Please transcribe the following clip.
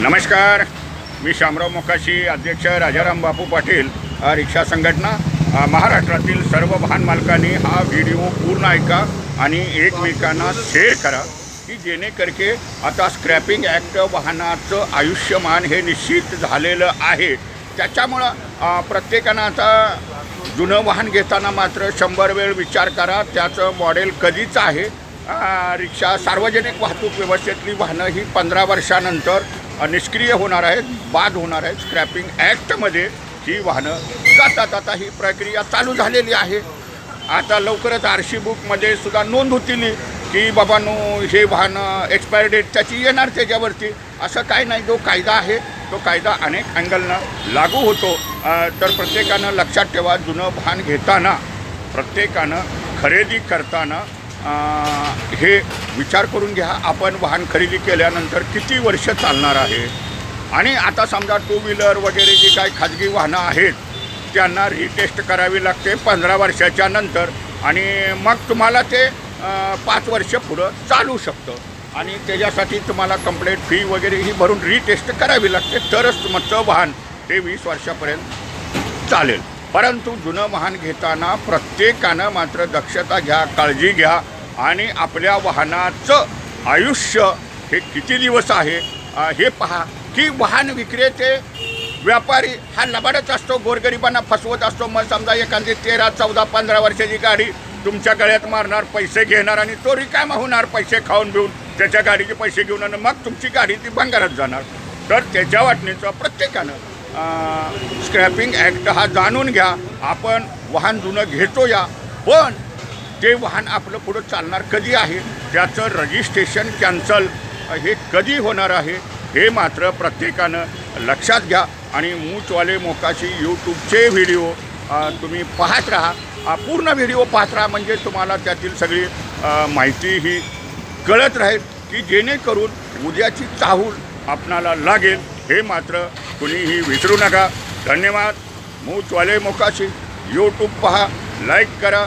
नमस्कार. मी शामराव मोकाशी अध्यक्ष राजाराम बापू पाटील रिक्षा संघटना. महाराष्ट्रातील सर्व वाहन मालकांनी हा व्हिडिओ पूर्ण ऐका आणि एकमेकांना शेअर करा की जेणेकरके आता स्क्रॅपिंग ॲक्ट वाहनाचं आयुष्यमान हे निश्चित झालेलं आहे. त्याच्यामुळं प्रत्येकानं आता जुनं वाहन घेताना मात्र शंभर वेळ विचार करा त्याचं मॉडेल कधीच आहे. रिक्षा सार्वजनिक वाहतूक व्यवस्थेतली वाहनं ही पंधरा वर्षानंतर निष्क्रिय होणार आहेत बाद होणार आहेत. स्क्रॅपिंग ॲक्टमध्ये ही वाहनं जातात. आता ही प्रक्रिया चालू झालेली आहे. आता लवकरच आरशी बुकमध्ये सुद्धा नोंद होतील की बाबांनो हे वाहनं एक्सपायर डेट त्याची येणार त्याच्यावरती. असं काय नाही जो कायदा आहे तो कायदा अनेक अँगलनं लागू होतो. तर प्रत्येकानं लक्षात ठेवा जुनं भान घेताना प्रत्येकानं खरेदी करताना हे विचार करून घ्या. आपण वाहन खरेदी केल्यानंतर किती वर्ष चालणार आहे? आणि आता समजा टू व्हीलर वगैरे जी काही खाजगी वाहनं आहेत त्यांना रिटेस्ट करावी लागते पंधरा वर्षाच्या नंतर आणि मग तुम्हाला ते पाच वर्ष पुढं चालू शकतं. आणि त्याच्यासाठी तुम्हाला कंप्लेंट फी वगैरे ही भरून रिटेस्ट करावी लागते. तरच तुमचं वाहन ते वीस वर्षापर्यंत चालेल. परंतु जुनं वाहन घेताना प्रत्येकानं मात्र दक्षता घ्या काळजी घ्या. आणि आपल्या वाहनाचं आयुष्य हे किती दिवस आहे? हे पहा. की वाहन विक्रेते व्यापारी हा लबाडच असतो गोरगरिबांना फसवत असतो. मग समजा एखादी तेरा चौदा पंधरा वर्षाची गाडी तुमच्या गळ्यात मारणार पैसे घेणार आणि तो रिकामा होणार पैसे खाऊन घेऊन त्याच्या गाडीचे पैसे घेऊन आणि मग तुमची गाडी ती भंगारात जाणार. तर त्याच्या वाटणीचं प्रत्येकानं स्क्रॅपिंग ॲक्ट हा जाणून घ्या. आपण वाहन जुनं घेतो या पण ते वाहन आपलं पुढं चालणार कधी आहे? त्याचं रजिस्ट्रेशन कॅन्सल हे कधी होणार आहे? हे मात्र प्रत्येकानं लक्षात घ्या. आणि मूचवाले मोकाशी यूट्यूबचे व्हिडिओ तुम्ही पाहत राहा. पूर्ण व्हिडिओ पाहत राहा म्हणजे तुम्हाला त्यातील सगळी माहिती ही कळत राहील की जेणेकरून उद्याची चाहूल आपणाला लागेल. हे मात्र कुणीही विसरू नका. धन्यवाद. मूचवाले मोकाशी यूट्यूब पहा. लाईक करा.